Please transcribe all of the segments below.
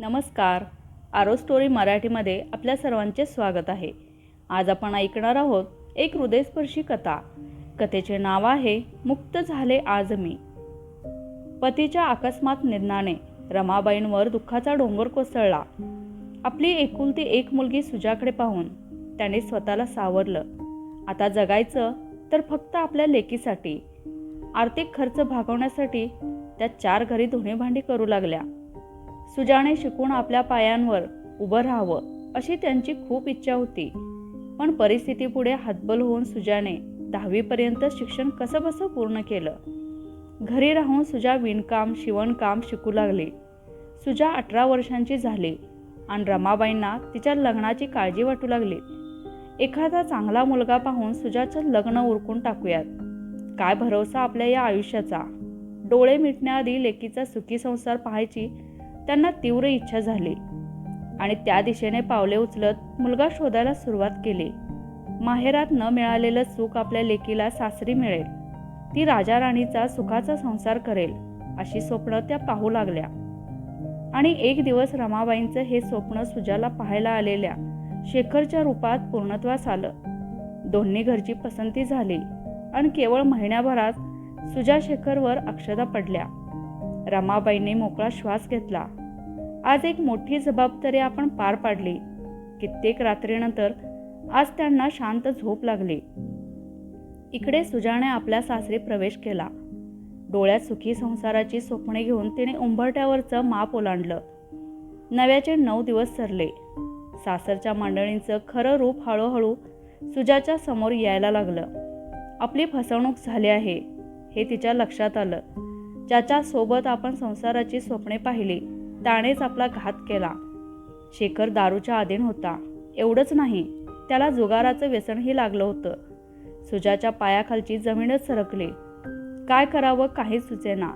नमस्कार. आरो स्टोरी मराठीमध्ये आपल्या सर्वांचे स्वागत आहे. आज आपण ऐकणार आहोत एक हृदयस्पर्शी कथा. कथेचे नाव आहे मुक्त झाले आज मी. पतीच्या अकस्मात निधनाने रमाबाईंवर दुःखाचा डोंगर कोसळला. आपली एकुलती एक मुलगी सुजाकडे पाहून त्याने स्वतःला सावरलं. आता जगायचं तर फक्त आपल्या लेकीसाठी. आर्थिक खर्च भागवण्यासाठी त्या चार घरी धुणे भांडी करू लागल्या. सुजाने शिकून आपल्या पायांवर उभं राहावं अशी त्यांची खूप इच्छा होती. पण परिस्थितीपुढे हातबल होऊन सुजाने दहावीपर्यंत शिक्षण कसं बसं पूर्ण केलं. घरी राहून सुजा विणकाम शिवणकाम शिकू लागली. सुजा अठरा वर्षांची झाली आणि रमाबाईंना तिच्या लग्नाची काळजी वाटू लागली. एखादा चांगला मुलगा पाहून सुजाचं लग्न उरकून टाकूयात. काय भरोसा आपल्या या आयुष्याचा? डोळे मिटण्याआधी लेकीचा सुखी संसार पाहायची त्यांना तीव्र इच्छा झाली. आणि त्या दिशेने पावले उचलत मुलगा शोधायला सुरुवात केली. माहेरात न मिळालेलं सुख आपल्या लेकीला सासरी मिळेल. ती राजा राणीचा सुखाचा संसार करेल अशी स्वप्न त्या पाहू लागल्या. आणि एक दिवस रमाबाईंचं हे स्वप्न सुजाला पाहायला आलेल्या शेखरच्या रूपात पूर्णत्वास आलं. दोन्ही घरची पसंती झाली आणि केवळ महिन्याभरात सुजा शेखरवर अक्षदा पडल्या. रमाबाईंनी मोकळा श्वास घेतला. आज एक मोठी जबाबदारी आपण पार पाडली. कित्येक रात्रीनंतर आज त्यांना शांत झोप लागली. इकडे सुजाने आपल्या सासरी प्रवेश केला. डोळ्यात सुखी संसाराची स्वप्ने घेऊन तिने उंबरट्यावरचं माप ओलांडलं. नव्याचे नऊ दिवस सरले. सासरच्या मंडळींचं खरं रूप हळूहळू सुजाच्या समोर यायला लागलं. आपली फसवणूक झाली आहे हे तिच्या लक्षात आलं. ज्याच्या सोबत आपण संसाराची स्वप्ने पाहिली त्यानेच आपला घात केला. शेखर दारूच्या आधीन होता. एवढंच नाही त्याला जुगाराचं व्यसनही लागलं होतं. सुजाच्या पायाखालची जमीनच सरकली. काय करावं काहीच सुचेना.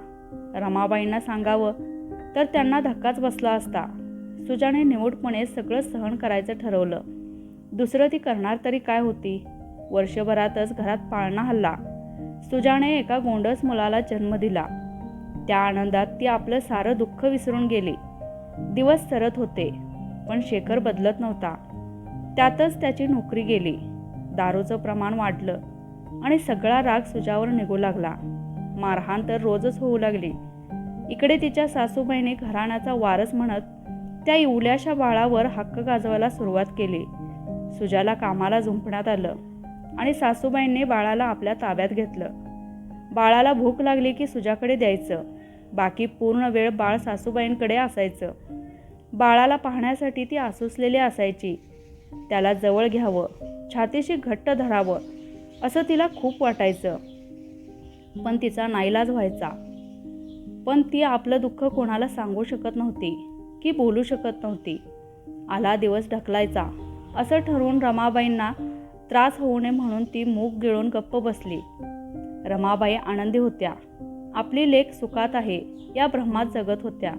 रमाबाईंना सांगावं तर त्यांना धक्काच बसला असता. सुजाने निमूटपणे सगळं सहन करायचं ठरवलं. दुसरं ती करणार तरी काय होती? वर्षभरातच घरात पाळणा हल्ला. सुजाने एका गोंडस मुलाला जन्म दिला. त्या आनंदात ती आपलं सारं दुःख विसरून गेली. दिवस सरत होते पण शेखर बदलत नव्हता. त्यातच त्याची नोकरी गेली. दारूचं प्रमाण वाढलं आणि सगळा राग सुजावर निघू लागला. मारहाण तर रोजच होऊ लागली. इकडे तिच्या सासूबाईने घराण्याचा वारस म्हणत त्या इवल्याशा बाळावर हक्क गाजवायला सुरुवात केली. सुजाला कामाला झुंपण्यात आलं आणि सासूबाईंनी बाळाला आपल्या ताब्यात घेतलं. बाळाला भूक लागली की सुजाकडे द्यायचं. बाकी पूर्ण वेळ बाळ सासूबाईंकडे असायचं. बाळाला पाहण्यासाठी ती आसुसलेली असायची. त्याला जवळ घ्यावं छातीशी घट्ट धरावं असं तिला खूप वाटायचं. पण तिचा नाईलाज व्हायचा. पण ती आपलं दुःख कोणाला सांगू शकत नव्हती की बोलू शकत नव्हती. आला दिवस ढकलायचा. असं ठरवून रमाबाईंना त्रास होऊ नये म्हणून ती मूग गिळून गप्प बसली. रमाबाई आनंदी होत्या. आपली लेख सुखात आहे या भ्रमात जगत होत्या.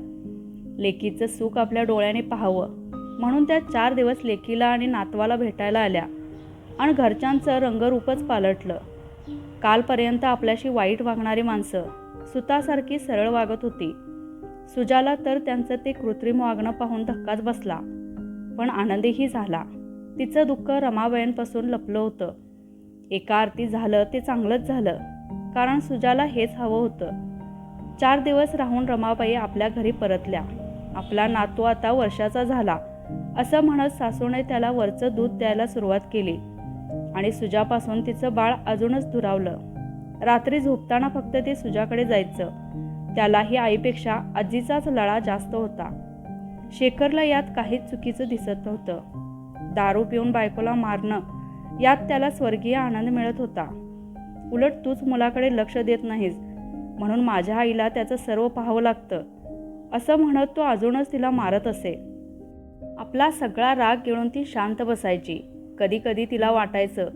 लेकीचं सुख आपल्या डोळ्याने पाहावं म्हणून त्या चार दिवस लेकीला आणि नातवाला भेटायला आल्या. आणि घरच्यांचं रंगरूपच पालटलं. कालपर्यंत आपल्याशी वाईट वागणारी माणसं सुतासारखी सरळ वागत होती. सुजाला तर त्यांचं ते कृत्रिम वागणं पाहून धक्काच बसला. पण आनंदीही झाला. तिचं दुःख रमाबाईंपासून लपलं होतं. एका आरती झालं ते चांगलंच झालं. कारण सुजाला हेच हवं होतं. चार दिवस राहून रमाबाई आपल्या घरी परतल्या. आपला नातू आता वर्षाचा झाला. असं म्हणत सासूने त्याला वरचं दूध द्यायला सुरुवात केली. आणि सुजापासून तिचं बाळ अजूनच दुरावलं. रात्री झोपताना फक्त ते सुजाकडे जायचं. त्यालाही आईपेक्षा आजीचाच लळा जास्त होता. शेखरला यात काहीच चुकीचं दिसत नव्हतं. दारू पिऊन बायकोला मारणं यात त्याला स्वर्गीय आनंद मिळत होता. उलट तूच मुलाकडे लक्ष देत नाहीस. म्हणून माझ्या आईला त्याचं सर्व पाहावं लागतं. असं म्हणत तो अजूनच तिला मारत असे. आपला सगळा राग गिळून ती शांत बसायची. कधीकधी तिला वाटायचं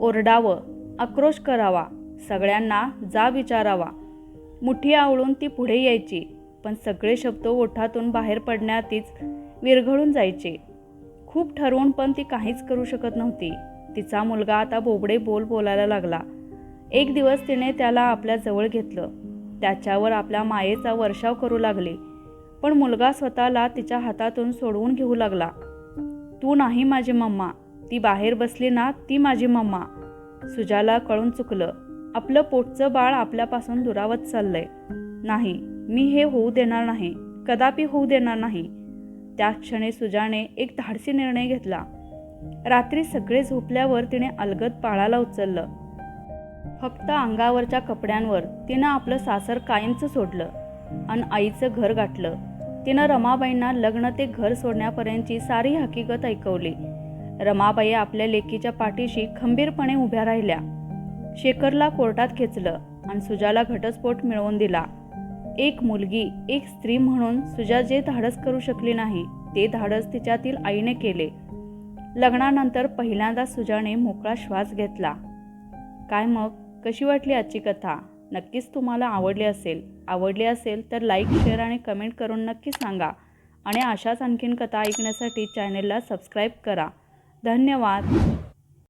ओरडावं आक्रोश करावा सगळ्यांना जा विचारावा. मुठी आवळून ती पुढे यायची पण सगळे शब्द ओठातून बाहेर पडण्यातीच विरघळून जायचे. खूप ठरवून पण ती काहीच करू शकत नव्हती. तिचा मुलगा आता बोबडे बोल बोलायला लागला. एक दिवस तिने त्याला आपल्या जवळ घेतलं. त्याच्यावर आपल्या मायेचा वर्षाव करू लागले. पण मुलगा स्वतःला तिच्या हातातून सोडवून घेऊ लागला. तू नाही माझी मम्मा. ती बाहेर बसली ना ती माझी मम्मा. सुजाला कळून चुकलं. आपलं पोटचं बाळ आपल्यापासून दुरावत चाललंय. नाही मी हे होऊ देणार नाही. कदापि होऊ देणार नाही. त्या क्षणी सुजाने एक धाडसी निर्णय घेतला. रात्री सगळे झोपल्यावर तिने अलगद पाळाला उचललं. फक्त अंगावरच्या कपड्यांवर तिनं आपलं सासर कायमचं सोडलं आणि आईचं घर गाठलं. तिनं रमाबाईंना लग्न ते घर सोडण्यापर्यंतची सारी हकीकत ऐकवली. रमाबाई आपल्या लेकीच्या पाठीशी खंबीरपणे उभ्या राहिल्या. शेखरला कोर्टात खेचलं आणि सुजाला घटस्फोट मिळवून दिला. एक मुलगी एक स्त्री म्हणून सुजा जे धाडस करू शकली नाही ते धाडस तिच्यातील आईने केले. लग्नानंतर पहिल्यांदा सुजाने मोकळा श्वास घेतला. काय मग? कशी वाटली आजची कथा? नक्कीच तुम्हाला आवडली असेल. आवडली असेल तर लाईक शेअर आणि कमेंट करून नक्की सांगा. आणि अशाच आणखीन कथा ऐकण्यासाठी चॅनेलला सबस्क्राईब करा. धन्यवाद.